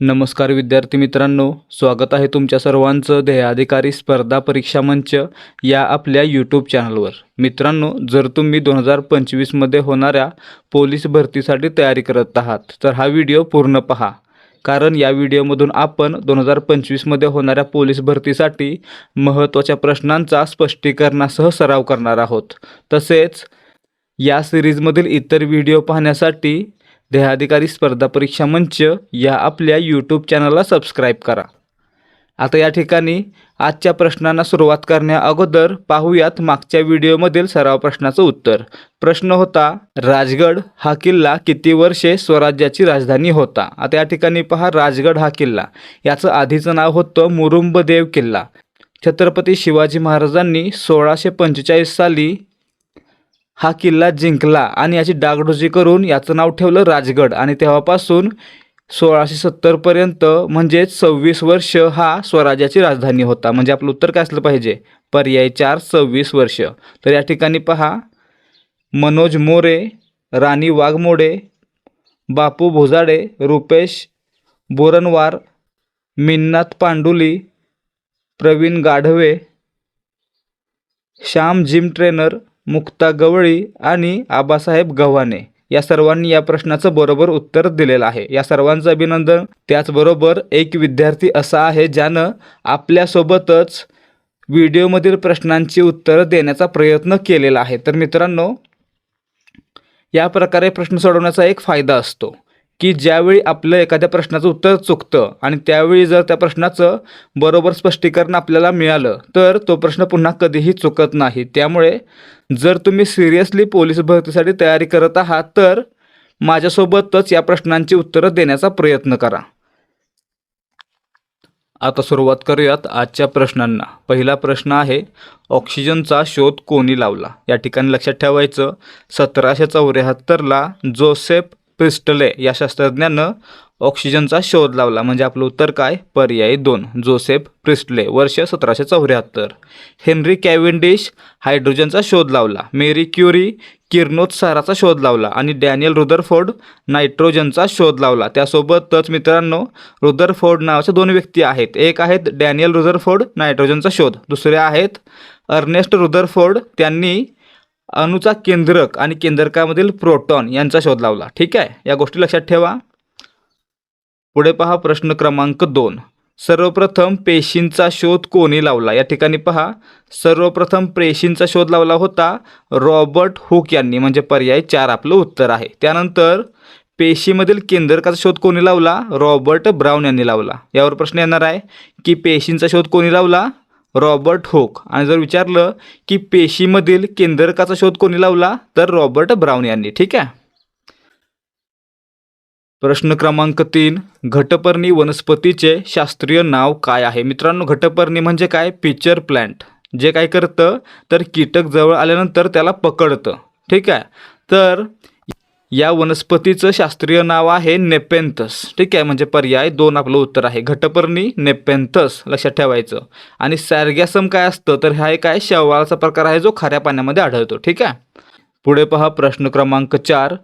नमस्कार विद्यार्थी मित्रांनो स्वागत आहे तुमच्या सर्वांचं ध्येयाधिकारी स्पर्धा परीक्षा मंच या आपल्या यूट्यूब चॅनलवर मित्रांनो जर तुम्ही दोन हजार पंचवीसमध्ये होणाऱ्या पोलीस भरतीसाठी तयारी करत आहात तर हा व्हिडिओ पूर्ण पहा. कारण या व्हिडिओमधून आपण दोन हजार पंचवीसमध्ये होणाऱ्या पोलीस भरतीसाठी महत्त्वाच्या प्रश्नांचा स्पष्टीकरणासह सराव करणार आहोत. तसेच या सिरीजमधील इतर व्हिडिओ पाहण्यासाठी देहाधिकारी स्पर्धा परीक्षा मंच या आपल्या यूट्यूब चॅनलला सबस्क्राईब करा. आता या ठिकाणी आजच्या प्रश्नांना सुरुवात करण्या अगोदर पाहूयात मागच्या व्हिडिओमधील सराव प्रश्नाचं उत्तर. प्रश्न होता राजगड हा किल्ला किती वर्षे स्वराज्याची राजधानी होता? आता या ठिकाणी पहा राजगड हा किल्ला. याचं आधीचं नाव होतं मुरुंबदेव किल्ला. छत्रपती शिवाजी महाराजांनी सोळाशे पंचेचाळीस साली हा किल्ला जिंकला आणि याची डागडुजी करून याचं नाव ठेवलं राजगड. आणि तेव्हापासून सोळाशे सत्तरपर्यंत म्हणजेच सव्वीस वर्ष हा स्वराज्याची राजधानी होता. म्हणजे आपलं उत्तर काय असलं पाहिजे? पर्याय चार सव्वीस वर्ष. तर या ठिकाणी पहा. मनोज मोरे राणी वाघमोडे बापू भोजाडे रुपेश बोरनवार मिन्नाथ पांडुली प्रवीण गाढवे श्याम जिम ट्रेनर मुक्ता गवळी आणि आबासाहेब गव्हाणे या सर्वांनी या प्रश्नाचं बरोबर उत्तर दिलेलं आहे. या सर्वांचं अभिनंदन. त्याचबरोबर एक विद्यार्थी असा आहे ज्यानं आपल्यासोबतच व्हिडिओमधील प्रश्नांची उत्तरं देण्याचा प्रयत्न केलेला आहे. तर मित्रांनो या प्रकारे प्रश्न सोडवण्याचा एक फायदा असतो. की ज्यावेळी आपलं एखाद्या प्रश्नाचं उत्तर चुकतं आणि त्यावेळी जर त्या प्रश्नाचं बरोबर स्पष्टीकरण आपल्याला मिळालं तर तो प्रश्न पुन्हा कधीही चुकत नाही. त्यामुळे जर तुम्ही सिरियसली पोलीस भरतीसाठी तयारी करत आहात तर माझ्यासोबतच या प्रश्नांची उत्तरं देण्याचा प्रयत्न करा. आता सुरुवात करूयात आजच्या प्रश्नांना. पहिला प्रश्न आहे ऑक्सिजनचा शोध कोणी लावला? या ठिकाणी लक्षात ठेवायचं सतराशे चौऱ्याहत्तरला जोसेफ प्रिस्टले या शास्त्रज्ञानं ऑक्सिजनचा शोध लावला. म्हणजे आपलं उत्तर काय? पर्याय दोन. जोसेफ प्रिस्टले वर्ष सतराशे चौऱ्याहत्तर. हेनरी कॅव्हेंडिश हायड्रोजनचा शोध लावला. मेरी क्युरी किरणोत्साराचा शोध लावला. आणि डॅनियल रुदरफोर्ड नायट्रोजनचा शोध लावला. त्यासोबतच मित्रांनो रुदरफोर्ड नावाच्या दोन व्यक्ती आहेत. एक आहेत डॅनियल रुदरफोर्ड नायट्रोजनचा शोध. दुसरे आहेत अर्नेस्ट रुदरफोर्ड. त्यांनी अणुचा केंद्रक आणि केंद्रकामधील प्रोटॉन यांचा शोध लावला. ठीक आहे? या गोष्टी लक्षात ठेवा. पुढे पहा प्रश्न क्रमांक दोन. सर्वप्रथम पेशींचा शोध कोणी लावला? या ठिकाणी पहा. सर्वप्रथम पेशींचा शोध लावला होता रॉबर्ट हुक यांनी. म्हणजे पर्याय चार आपलं उत्तर आहे. त्यानंतर पेशीमधील केंद्रकाचा शोध कोणी लावला? रॉबर्ट ब्राऊन यांनी लावला. यावर प्रश्न येणार आहे की पेशींचा शोध कोणी लावला? रॉबर्ट होक. आणि जर विचारलं की पेशीमधील केंद्रकाचा शोध कोणी लावला तर रॉबर्ट ब्राऊन यांनी. ठीक आहे? प्रश्न क्रमांक तीन. घटपर्णी वनस्पतीचे शास्त्रीय नाव काय आहे? मित्रांनो घटपर्णी म्हणजे काय? Pitcher plant. जे काय करतं तर कीटक जवळ आल्यानंतर त्याला पकडतं. ठीक आहे? तर या वनस्पतीचं शास्त्रीय नाव आहे नेपेंथस. ठीक आहे म्हणजे पर्याय दोन आपलं उत्तर आहे. घटपर्णी नेपेंथस. लक्षात ठेवायचं. आणि सॅरगॅसम काय असतं? तर हा एक आहे शेवाळाचा प्रकार आहे जो खाऱ्या पाण्यामध्ये आढळतो. ठीक आहे? पुढे पहा प्रश्न क्रमांक चार.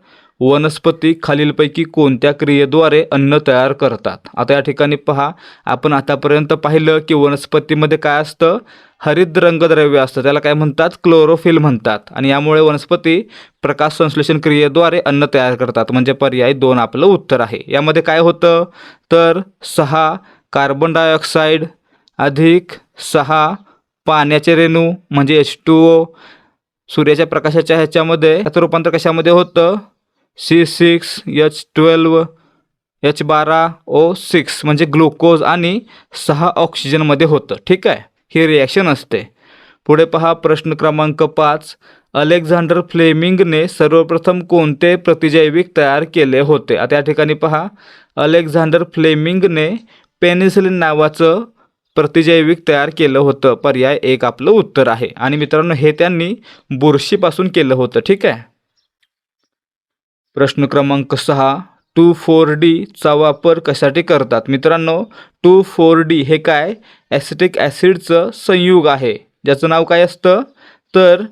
वनस्पती खालीलपैकी कोणत्या क्रियेद्वारे अन्न तयार करतात? आता या ठिकाणी पहा. आपण आतापर्यंत पाहिलं की वनस्पतीमध्ये काय असतं? हरित रंगद्रव्य असतं. त्याला काय म्हणतात? क्लोरोफिल म्हणतात. आणि यामुळे वनस्पती प्रकाश संश्लेषण क्रियेद्वारे अन्न तयार करतात. म्हणजे पर्याय दोन आपलं उत्तर आहे. यामध्ये काय होतं? तर सहा कार्बन डायऑक्साईड अधिक सहा पाण्याचे रेणू म्हणजे एच टू ओ सूर्याच्या प्रकाशाच्या ह्याच्यामध्ये त्याचं रूपांतर कशामध्ये होतं? C six H twelve H बारा ओ सिक्स म्हणजे ग्लुकोज आणि सहा ऑक्सिजनमध्ये होतं. ठीक आहे? ही रिॲक्शन असते. पुढे पहा प्रश्न क्रमांक पाच. अलेक्झांडर फ्लेमिंगने सर्वप्रथम कोणते प्रतिजैविक तयार केले होते? आता या ठिकाणी पहा. अलेक्झांडर फ्लेमिंगने पेनिसिलिन नावाचं प्रतिजैविक तयार केलं होतं. पर्याय एक आपलं उत्तर आहे. आणि मित्रांनो हे त्यांनी बुरशीपासून केलं होतं. ठीक आहे? प्रश्न क्रमांक सहा टू फोर डीचा वापर कशासाठी करतात? मित्रांनो टू फोर डी हे काय? ॲसिटिक ॲसिडचं संयुग आहे. ज्याचं नाव काय असतं? तर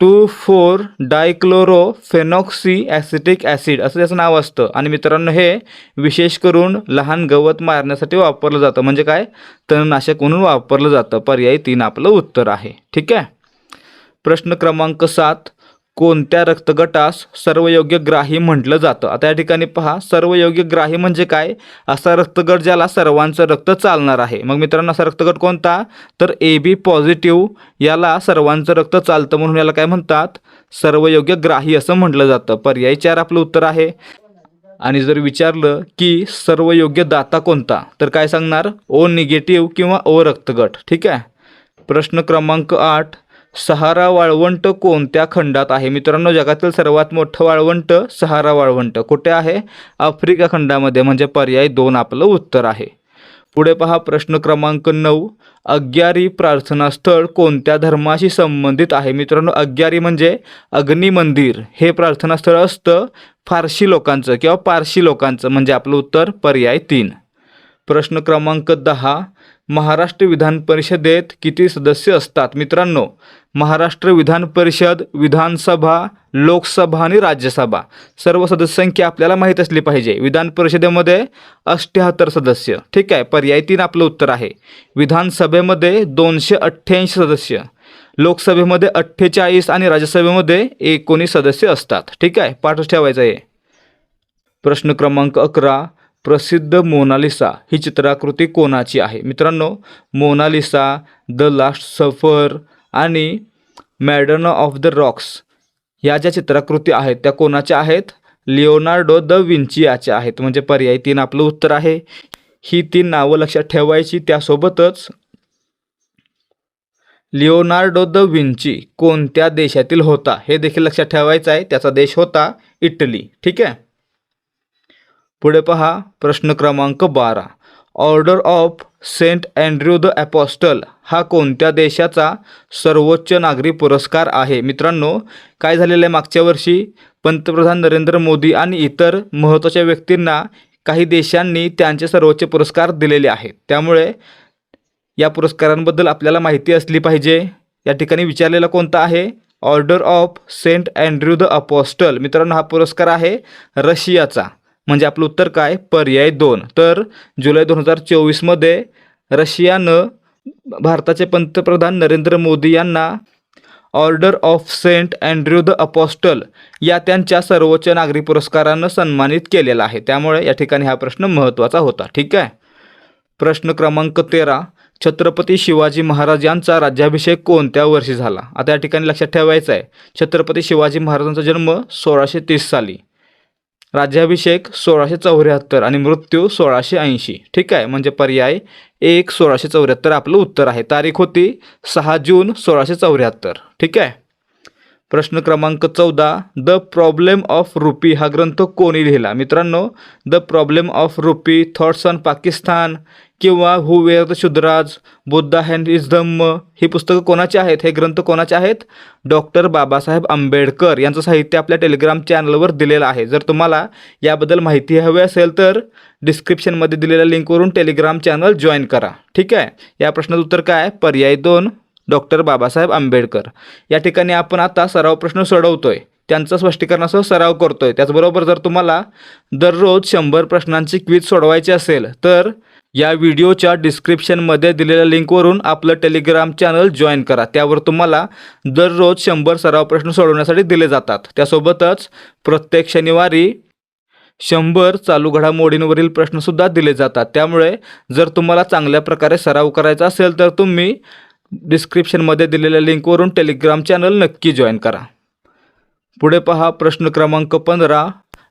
two four dichlorophenoxy acetic acid असं त्याचं नाव असतं. आणि मित्रांनो हे विशेष करून लहान गवत मारण्यासाठी वापरलं जातं. म्हणजे काय? तणनाशक म्हणून वापरलं जातं. पर्यायी तीन आपलं उत्तर आहे. ठीक आहे? प्रश्न क्रमांक सात कोणत्या रक्तगटास सर्वयोग्य ग्राही म्हटलं जातं? आता या ठिकाणी पहा सर्वयोग्य ग्राही म्हणजे काय? असा रक्तगट ज्याला सर्वांचं रक्त चालणार आहे. मग मित्रांनो असा रक्तगट कोणता? तर ए बी पॉझिटिव्ह याला सर्वांचं रक्त चालतं म्हणून याला काय म्हणतात? सर्वयोग्य ग्राही असं म्हटलं जातं. पर्याय चार आपलं उत्तर आहे. आणि जर विचारलं की सर्वयोग्य दाता कोणता? तर काय सांगणार? ओ निगेटिव्ह किंवा ओ रक्तगट. ठीक आहे? प्रश्न क्रमांक आठ. सहारा वाळवंट कोणत्या खंडात आहे? मित्रांनो जगातील सर्वात मोठं वाळवंट सहारा वाळवंट कुठे आहे? आफ्रिका खंडामध्ये म्हणजे पर्याय दोन आपलं उत्तर आहे. पुढे पहा प्रश्न क्रमांक नऊ. अग्यारी प्रार्थनास्थळ कोणत्या धर्माशी संबंधित आहे? मित्रांनो अग्यारी म्हणजे अग्नी मंदिर. हे प्रार्थनास्थळ असतं फारशी लोकांचं किंवा पारशी लोकांचं म्हणजे आपलं उत्तर पर्याय तीन. प्रश्न क्रमांक दहा. महाराष्ट्र विधान परिषदेत किती सदस्य असतात? मित्रांनो महाराष्ट्र विधान परिषद विधानसभा लोकसभा आणि राज्यसभा. सर्व सदस्यसंख्या आपल्याला माहीत असली पाहिजे. विधान परिषदेमध्ये अष्ट्याहत्तर सदस्य. ठीक आहे पर्याय तीन आपलं उत्तर आहे. विधानसभेमध्ये दोनशे अठ्ठ्याऐंशी सदस्य. लोकसभेमध्ये अठ्ठेचाळीस आणि राज्यसभेमध्ये एकोणीस सदस्य असतात. ठीक आहे पाठच ठेवायचं आहे. प्रश्न क्रमांक अकरा प्रसिद्ध मोनालिसा ही चित्राकृती कोणाची आहे? मित्रांनो मोनालिसा द लास्ट सफर आणि मॅडन ऑफ द रॉक्स या ज्या चित्राकृती आहेत त्या कोणाच्या आहेत? लिओनार्डो द विंची याच्या आहेत. म्हणजे पर्याय तीन आपलं उत्तर आहे. ही तीन नावं लक्षात ठेवायची. त्यासोबतच लिओनार्डो द विंची कोणत्या देशातील होता? हे देखील लक्षात ठेवायचं आहे. त्याचा देश होता इटली. ठीक आहे? पुढे पहा प्रश्न क्रमांक बारा. Order of Saint Andrew the apostle हा कोणत्या देशाचा सर्वोच्च नागरी पुरस्कार आहे? मित्रांनो काय झालेलं आहे मागच्या वर्षी? पंतप्रधान नरेंद्र मोदी आणि इतर महत्त्वाच्या व्यक्तींना काही देशांनी त्यांचे सर्वोच्च पुरस्कार दिलेले आहेत. त्यामुळे या पुरस्कारांबद्दल आपल्याला माहिती असली पाहिजे. या ठिकाणी विचारलेला कोणता आहे? Order of Saint Andrew the apostle मित्रांनो हा पुरस्कार आहे रशियाचा. म्हणजे आपलं उत्तर काय? पर्याय दोन. तर जुलै दोन हजार चोवीसमध्ये रशियानं भारताचे पंतप्रधान नरेंद्र मोदी यांना order of Saint Andrew the apostle या त्यांच्या सर्वोच्च नागरी पुरस्कारानं सन्मानित केलेला आहे. त्यामुळे या ठिकाणी हा प्रश्न महत्त्वाचा होता. ठीक आहे? प्रश्न क्रमांक तेरा. छत्रपती शिवाजी महाराज यांचा राज्याभिषेक कोणत्या वर्षी झाला? आता या ठिकाणी लक्षात ठेवायचं आहे छत्रपती शिवाजी महाराजांचा जन्म सोळाशे तीस साली. राज्याभिषेक सोळाशे चौऱ्याहत्तर आणि मृत्यू सोळाशे ऐंशी. ठीक आहे? म्हणजे पर्याय एक सोळाशे चौऱ्याहत्तर आपलं उत्तर आहे. तारीख होती सहा जून सोळाशे चौऱ्याहत्तर. ठीक आहे? प्रश्न क्रमांक चौदा. द प्रॉब्लेम ऑफ रुपी हा ग्रंथ कोणी लिहिला? मित्रांनो the problem of rupee thoughts on Pakistan किंवा who were the Shudras Buddha and his Dhamma ही पुस्तकं कोणाची आहेत? हे ग्रंथ कोणाचे आहेत? डॉक्टर बाबासाहेब आंबेडकर यांचं साहित्य आपल्या टेलिग्राम चॅनलवर दिलेलं आहे. जर तुम्हाला याबद्दल माहिती हवी असेल तर डिस्क्रिप्शनमध्ये दिलेल्या लिंकवरून टेलिग्राम चॅनल जॉईन करा. ठीक आहे? या प्रश्नाचं उत्तर काय पर्याय दोन डॉक्टर बाबासाहेब आंबेडकर. या ठिकाणी आपण आता सराव प्रश्न सोडवतोय. त्यांचं स्पष्टीकरणासह सराव करतोय. त्याचबरोबर जर तुम्हाला दररोज शंभर प्रश्नांची क्विज सोडवायची असेल तर या व्हिडिओच्या डिस्क्रिप्शनमध्ये दिलेल्या लिंकवरून आपलं टेलिग्राम चॅनल जॉईन करा. त्यावर तुम्हाला दररोज शंभर सराव प्रश्न सोडवण्यासाठी दिले जातात. त्यासोबतच प्रत्येक शनिवारी शंभर चालू घडामोडींवरील प्रश्नसुद्धा दिले जातात. त्यामुळे जर तुम्हाला चांगल्या प्रकारे सराव करायचा असेल तर तुम्ही डिस्क्रिप्शनमध्ये दिलेल्या लिंकवरून टेलिग्राम चॅनल नक्की जॉईन करा. पुढे पहा प्रश्न क्रमांक पंधरा.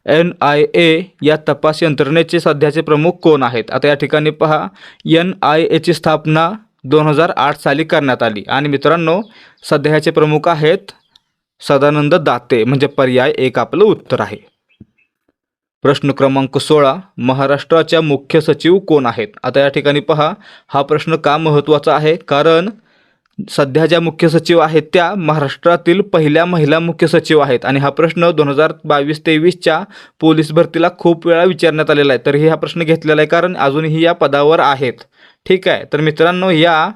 एन आय ए या तपास यंत्रणेचे सध्याचे प्रमुख कोण आहेत? आता या ठिकाणी पहा. एन आय एची स्थापना दोन हजार आठ साली करण्यात आली. आणि मित्रांनो सध्याचे प्रमुख आहेत सदानंद दाते. म्हणजे पर्याय एक आपलं उत्तर आहे. प्रश्न क्रमांक सोळा. महाराष्ट्राच्या मुख्य सचिव कोण आहेत? आता या ठिकाणी पहा. हा प्रश्न का महत्त्वाचा आहे? कारण सध्या ज्या मुख्य सचिव आहेत त्या महाराष्ट्रातील पहिल्या महिला मुख्य सचिव आहेत. आणि हा प्रश्न दोन हजार बावीस तेवीसच्या पोलीस भरतीला खूप वेळा विचारण्यात आलेला आहे. तरीही हा प्रश्न घेतलेला आहे कारण अजूनही या पदावर आहेत. ठीक आहे. तर मित्रांनो या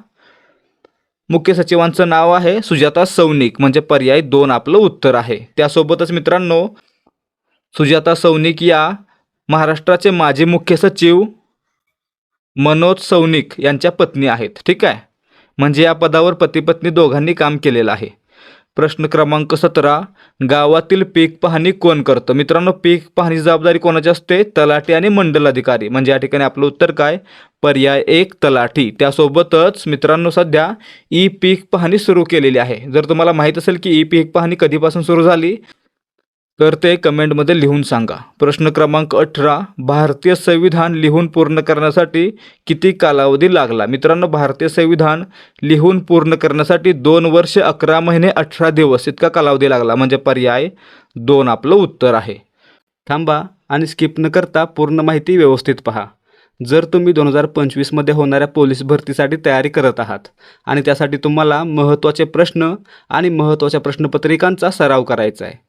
मुख्य सचिवांचं नाव आहे सुजाता सौनिक म्हणजे पर्याय दोन आपलं उत्तर आहे. त्यासोबतच मित्रांनो सुजाता सौनिक या महाराष्ट्राचे माजी मुख्य सचिव मनोज सौनिक यांच्या पत्नी आहेत. ठीक आहे. म्हणजे या पदावर पतीपत्नी दोघांनी काम केलेलं आहे. प्रश्न क्रमांक सतरा गावातील पीक पाहणी कोण करतं? मित्रांनो पीक पाहणी जबाबदारी कोणाची असते? तलाठी आणि मंडल अधिकारी म्हणजे या ठिकाणी आपलं उत्तर काय? पर्याय एक तलाठी. त्यासोबतच मित्रांनो सध्या ई पीक पाहणी सुरू केलेली आहे. जर तुम्हाला माहीत असेल की ई पीक पाहणी कधीपासून सुरू झाली तर ते कमेंटमध्ये लिहून सांगा. प्रश्न क्रमांक अठरा भारतीय संविधान लिहून पूर्ण करण्यासाठी किती कालावधी लागला? मित्रांनो भारतीय संविधान लिहून पूर्ण करण्यासाठी दोन वर्ष अकरा महिने अठरा दिवस इतका कालावधी लागला. म्हणजे पर्याय दोन आपलं उत्तर आहे. थांबा आणि स्किप न करता पूर्ण माहिती व्यवस्थित पहा. जर तुम्ही दोन हजार पंचवीसमध्ये होणाऱ्या पोलीस भरतीसाठी तयारी करत आहात आणि त्यासाठी तुम्हाला महत्त्वाचे प्रश्न आणि महत्त्वाच्या प्रश्नपत्रिकांचा सराव करायचा आहे.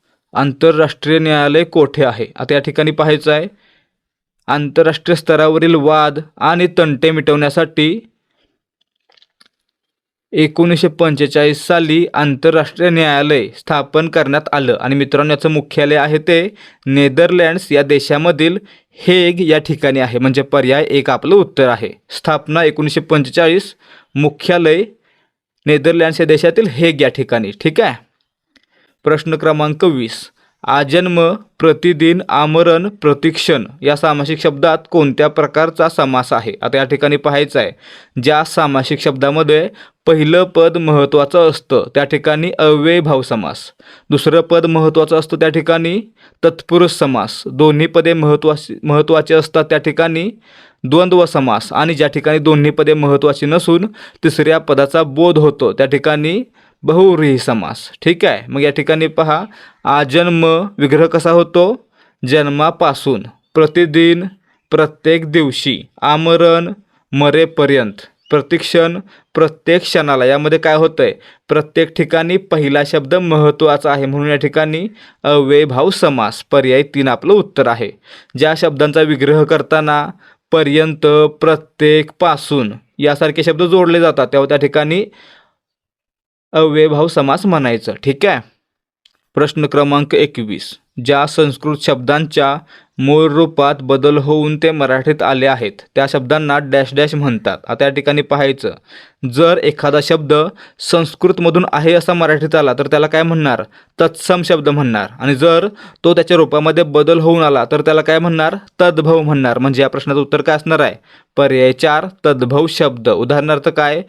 आंतरराष्ट्रीय न्यायालय कोठे आहे? आता या ठिकाणी पाहायचं आहे. आंतरराष्ट्रीय स्तरावरील वाद आणि तंटे मिटवण्यासाठी एकोणीसशे पंचेचाळीस साली आंतरराष्ट्रीय न्यायालय स्थापन करण्यात आलं. आणि मित्रांनो याचं मुख्यालय आहे ते नेदरलँड्स या देशामधील हेग या ठिकाणी आहे. म्हणजे पर्याय एक आपलं उत्तर आहे. स्थापना एकोणीसशे पंचेचाळीस मुख्यालय नेदरलँड्स या देशातील हेग या ठिकाणी. ठीक आहे? प्रश्न क्रमांक वीस. आजन्म प्रतिदिन आमरण प्रतिक्षण या सामासिक शब्दात कोणत्या प्रकारचा समास आहे? आता या ठिकाणी पाहायचं आहे. ज्या सामासिक शब्दामध्ये पहिलं पद महत्त्वाचं असतं त्या ठिकाणी अव्ययभाव समास. दुसरं पद महत्त्वाचं असतं त्या ठिकाणी तत्पुरुष समास. दोन्ही पदे महत्त्वाची महत्त्वाचे असतात त्या ठिकाणी द्वंद्व समास. आणि ज्या ठिकाणी दोन्ही पदे महत्त्वाची नसून तिसऱ्या पदाचा बोध होतो त्या ठिकाणी बहुव्रीही समास. ठीक आहे? मग या ठिकाणी पहा आजन्म विग्रह कसा होतो? जन्मापासून प्रतिदिन प्रत्येक दिवशी आमरण मरेपर्यंत प्रतिक्षण प्रत्येक क्षणाला. यामध्ये काय होतं आहे प्रत्येक ठिकाणी पहिला शब्द महत्त्वाचा आहे. म्हणून या ठिकाणी अव्ययभाव समास पर्याय तीन आपलं उत्तर आहे. ज्या शब्दांचा विग्रह करताना पर्यंत प्रत्येकपासून यासारखे शब्द जोडले जातात. तेव्हा त्या ठिकाणी अव्ययभाव समास म्हणायचं. ठीक आहे? प्रश्न क्रमांक एकवीस. ज्या संस्कृत शब्दांच्या मूळ रूपात बदल होऊन ते मराठीत आले आहेत त्या शब्दांना डॅश डॅश म्हणतात. आता या ठिकाणी पाहायचं. जर एखादा शब्द संस्कृतमधून आहे असा मराठीत आला तर त्याला काय म्हणणार? तत्सम शब्द म्हणणार. आणि जर तो त्याच्या रूपामध्ये बदल होऊन आला तर त्याला काय म्हणणार? तद्भव म्हणणार. म्हणजे या प्रश्नाचं उत्तर काय असणार आहे? पर्याय चार तद्भव शब्द. उदाहरणार्थ काय?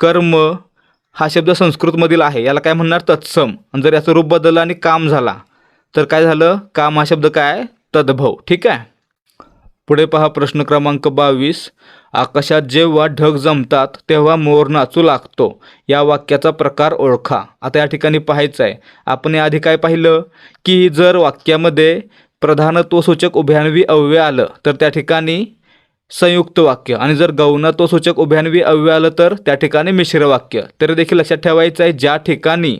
कर्म हा शब्द संस्कृतमधील आहे. याला काय म्हणणार? तत्सम. आणि जर याचं रूप बदललं आणि काम झाला तर काय झालं? काम हा शब्द काय? तद्भव. ठीक आहे? पुढे पहा प्रश्न क्रमांक बावीस. आकाशात जेव्हा ढग जमतात तेव्हा मोर नाचू लागतो. या वाक्याचा प्रकार ओळखा. आता या ठिकाणी पाहायचं आहे आपण याआधी काय पाहिलं? की जर वाक्यामध्ये प्रधानत्वसूचक उभ्यान्वी अव्यय आलं तर त्या ठिकाणी संयुक्त वाक्य. आणि जर गौणत्वसूचक उभ्यान्वी अव्यय आलं तर त्या ठिकाणी मिश्र वाक्य. तरी देखील लक्षात ठेवायचं आहे ज्या ठिकाणी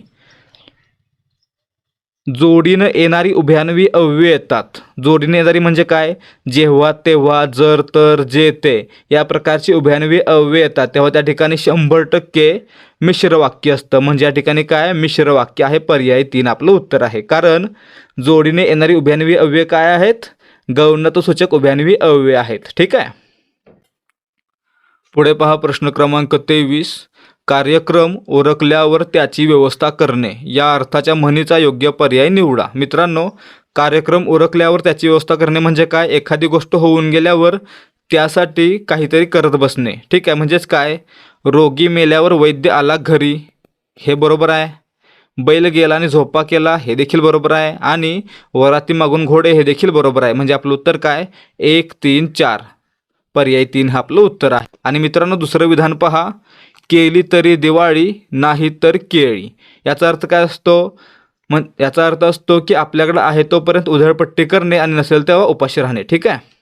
जोडीनं येणारी उभ्यान्वी अव्यय येतात. जोडीने येणारी म्हणजे काय? जेव्हा तेव्हा जर तर जे ते. या प्रकारची उभ्यान्वी अव्यय येतात. तेव्हा त्या ठिकाणी शंभर टक्के मिश्र वाक्य असतं. म्हणजे या ठिकाणी काय? मिश्र वाक्य आहे. पर्याय तीन. आपलं उत्तर आहे. कारण जोडीने येणारी उभ्यान्वी अव्यय काय आहेत? गौणत्वसूचक उभ्यान्वी अव्यय आहेत. ठीक आहे? पुढे पहा प्रश्न क्रमांक तेवीस. कार्यक्रम ओळखल्यावर त्याची व्यवस्था करणे. या अर्थाच्या म्हणीचा योग्य पर्याय निवडा. मित्रांनो कार्यक्रम उरकल्यावर त्याची व्यवस्था करणे म्हणजे काय? एखादी गोष्ट होऊन गेल्यावर त्यासाठी काहीतरी करत बसणे. ठीक आहे? म्हणजेच काय? रोगी मेल्यावर वैद्य आला घरी. हे बरोबर आहे? बैल गेला आणि झोपा केला हे देखील बरोबर आहे. आणि वराती मागून घोडे हे देखील बरोबर आहे. म्हणजे आपलं उत्तर काय? एक तीन चार. पर्याय तीन हा आपलं उत्तर आहे. आणि मित्रांनो दुसरं विधान पहा. केली तरी दिवाळी नाही तर केळी. याचा अर्थ काय असतो? मग याचा अर्थ असतो की आपल्याकडं आहे तोपर्यंत उधळपट्टी करणे आणि नसेल तेव्हा उपाशी राहणे. ठीक आहे?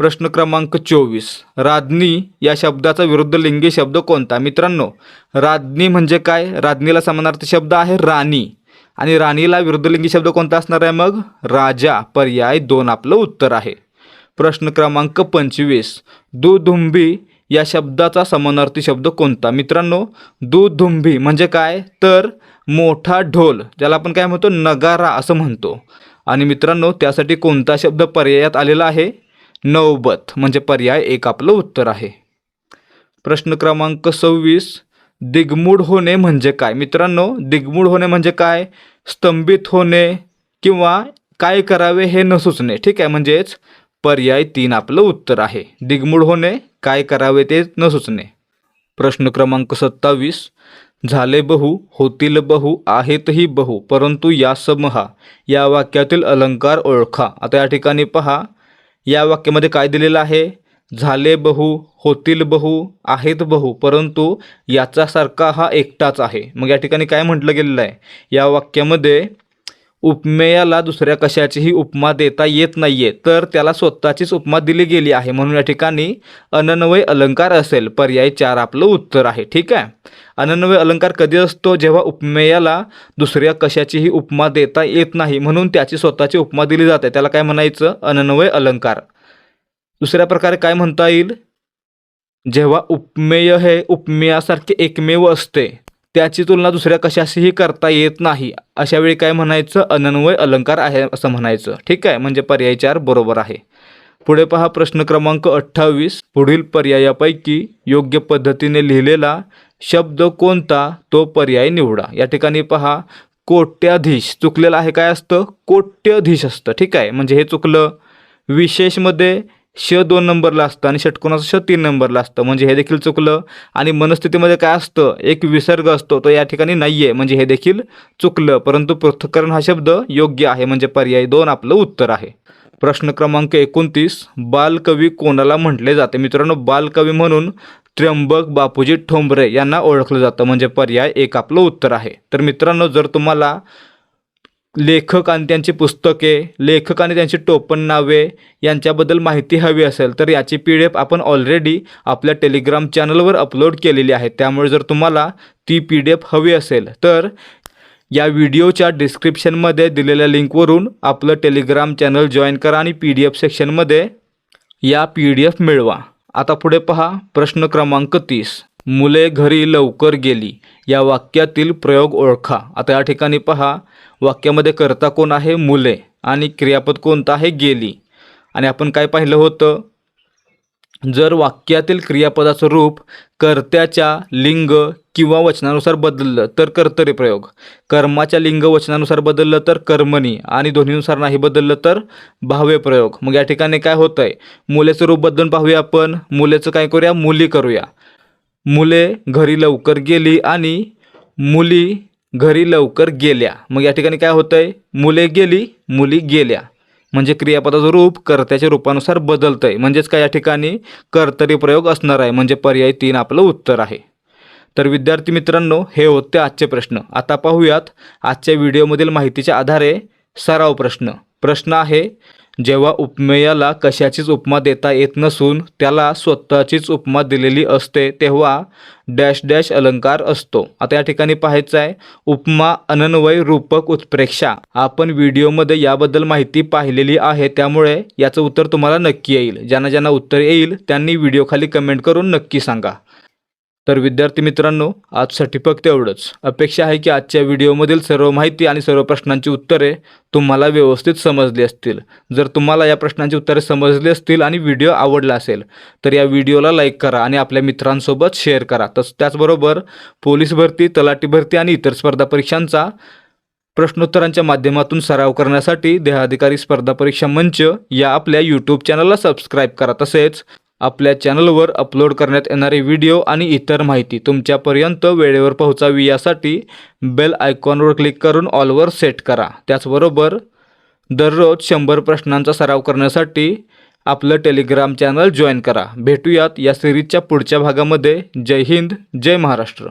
प्रश्न क्रमांक चोवीस. राज्ञी या शब्दाचा विरुद्ध लिंगी शब्द कोणता? मित्रांनो राज्ञी म्हणजे काय? राज्ञीला समानार्थी शब्द आहे राणी. आणि राणीला विरुद्ध लिंगी शब्द कोणता असणार आहे मग? राजा. पर्याय दोन आपलं उत्तर आहे. प्रश्न क्रमांक पंचवीस. दुधुंबी या शब्दाचा समानार्थी शब्द कोणता? मित्रांनो दुधुंबी म्हणजे काय? तर मोठा ढोल ज्याला आपण काय म्हणतो? नगारा असं म्हणतो. आणि मित्रांनो त्यासाठी कोणता शब्द पर्यायात आलेला आहे? नौबत म्हणजे पर्याय एक आपलं उत्तर आहे. प्रश्न क्रमांक सव्वीस दिग्मूढ होणे म्हणजे काय? मित्रांनो दिग्मूढ होणे म्हणजे काय? स्तंभित होणे किंवा काय करावे हे न सुचणे. ठीक आहे म्हणजेच पर्याय तीन आपलं उत्तर आहे. दिग्मूढ होणे काय करावे ते न सुचणे. प्रश्न क्रमांक सत्तावीस झाले बहु होतील बहु आहेतही बहु परंतु या समहा या वाक्यातील अलंकार ओळखा. आता या ठिकाणी पहा. या वाक्यामध्ये काय दिलेलं आहे? झाले बहु होतील बहु आहेत बहु परंतु याच्यासारखा हा एकटाच आहे. मग या ठिकाणी काय म्हटलं गेलेलं आहे? या वाक्यामध्ये उपमेयाला दुसऱ्या कशाचीही उपमा देता येत नाहीये तर त्याला स्वतःचीच उपमा दिली गेली आहे. म्हणून या ठिकाणी अनन्वय अलंकार असेल. पर्याय चार आपलं उत्तर आहे. ठीक आहे? अनन्वय अलंकार कधी असतो? जेव्हा उपमेयाला दुसऱ्या कशाचीही उपमा देता येत नाही म्हणून त्याची स्वतःची उपमा दिली जाते. त्याला काय म्हणायचं? अनन्वय अलंकार. दुसऱ्या प्रकारे काय म्हणता येईल? जेव्हा उपमेय हे उपमेयासारखे एकमेव असते त्याची तुलना दुसऱ्या कशाशीही करता येत नाही. अशा वेळी काय म्हणायचं? अनन्वय अलंकार आहे असं म्हणायचं. ठीक आहे म्हणजे पर्याय चार बरोबर आहे. पुढे पहा प्रश्न क्रमांक अठ्ठावीस. पुढील पर्यायापैकी योग्य पद्धतीने लिहिलेला शब्द कोणता? तो पर्याय निवडा. या ठिकाणी पहा कोट्याधीश. चुकलेलं आहे काय असतं? कोट्यधीश असतं. ठीक आहे म्हणजे हे चुकलं. विशेषमध्ये श दोन नंबरला असतं आणि षटकोनाचं श तीन नंबरला असतं. म्हणजे हे देखील चुकलं. आणि मनस्थितीमध्ये काय असतं? एक विसर्ग असतो. तो या ठिकाणी नाही आहे म्हणजे हे देखील चुकलं. परंतु पृथ्थकरण हा शब्द योग्य आहे. म्हणजे पर्याय दोन आपलं उत्तर आहे. प्रश्न क्रमांक एकोणतीस. बालकवी कोणाला म्हटले जाते? मित्रांनो बालकवी म्हणून त्र्यंबक बापूजी ठोंबरे यांना ओळखलं जातं. म्हणजे पर्याय एक आपलं उत्तर आहे. तर मित्रांनो जर तुम्हाला लेखक आणि त्यांची पुस्तके लेखक आणि त्यांची टोपण नावे यांच्याबद्दल माहिती हवी असेल तर याची पी डी एफ आपण ऑलरेडी आपल्या टेलिग्राम चॅनलवर अपलोड केलेली आहे. त्यामुळे जर तुम्हाला ती पी डी एफ हवी असेल तर या व्हिडिओच्या डिस्क्रिप्शनमध्ये दिलेल्या लिंकवरून आपलं टेलिग्राम चॅनल जॉईन करा आणि पी डी एफ सेक्शनमध्ये या पी डी एफ मिळवा. आता पुढे पहा प्रश्न क्रमांक तीस. मुले घरी लवकर गेली. या वाक्यातील प्रयोग ओळखा. आता या ठिकाणी पहा वाक्यामध्ये करता कोण आहे? मुले. आणि क्रियापद कोणतं आहे? गेली. आणि आपण काय पाहिलं होतं? जर वाक्यातील क्रियापदाचं रूप कर्त्याच्या लिंग किंवा वचनानुसार बदललं तर कर्तरी प्रयोग. कर्माच्या लिंग वचनानुसार बदललं तर कर्मणी. आणि दोन्हीनुसार नाही बदललं तर भाव्य प्रयोग. मग या ठिकाणी काय होतं आहे मुलेचं रूप बदलून पाहूया आपण. मुलेचं काय करूया? मुली करूया. मुले घरी लवकर गेली आणि मुली घरी लवकर गेल्या. मग या ठिकाणी काय होतं आहे मुले गेली मुली गेल्या. म्हणजे क्रियापदाचं रूप कर्त्याच्या रूपानुसार बदलतं आहे म्हणजेच काय या ठिकाणी? कर्तरी प्रयोग असणार आहे. म्हणजे पर्याय तीन आपलं उत्तर आहे. तर विद्यार्थी मित्रांनो हे होते आजचे प्रश्न. आता पाहूयात आजच्या व्हिडिओमधील माहितीच्या आधारे सराव प्रश्न. प्रश्न आहे जेव्हा उपमेयाला कशाचीच उपमा देता येत नसून त्याला स्वतःचीच उपमा दिलेली असते तेव्हा डॅश डॅश अलंकार असतो. आता या ठिकाणी पाहायचं आहे उपमा अनन्वय रूपक उत्प्रेक्षा. आपण व्हिडिओमध्ये याबद्दल माहिती पाहिलेली आहे त्यामुळे याचं उत्तर तुम्हाला नक्की येईल. ज्यांना ज्यांना उत्तर येईल त्यांनी व्हिडिओखाली कमेंट करून नक्की सांगा. तर विद्यार्थी मित्रांनो आजसाठी फक्त एवढंच. अपेक्षा आहे की आजच्या व्हिडिओमधील सर्व माहिती आणि सर्व प्रश्नांची उत्तरे तुम्हाला व्यवस्थित समजली असतील. जर तुम्हाला या प्रश्नांची उत्तरे समजली असतील आणि व्हिडिओ आवडला असेल तर या व्हिडिओला लाईक करा आणि आपल्या मित्रांसोबत शेअर करा. तस त्याचबरोबर पोलीस भरती तलाठी भरती आणि इतर स्पर्धा परीक्षांचा प्रश्नोत्तरांच्या माध्यमातून सराव करण्यासाठी देहाधिकारी स्पर्धा परीक्षा मंच या आपल्या यूट्यूब चॅनलला सबस्क्राईब करा. तसेच आपल्या चॅनलवर अपलोड करण्यात येणारे व्हिडिओ आणि इतर माहिती तुमच्यापर्यंत वेळेवर पोहोचावी यासाठी बेल आयकॉनवर क्लिक करून ऑलवर सेट करा. त्याचबरोबर दररोज शंभर प्रश्नांचा सराव करण्यासाठी आपलं टेलिग्राम चॅनल जॉईन करा. भेटूयात या सिरीजच्या पुढच्या भागामध्ये. जय हिंद जय महाराष्ट्र.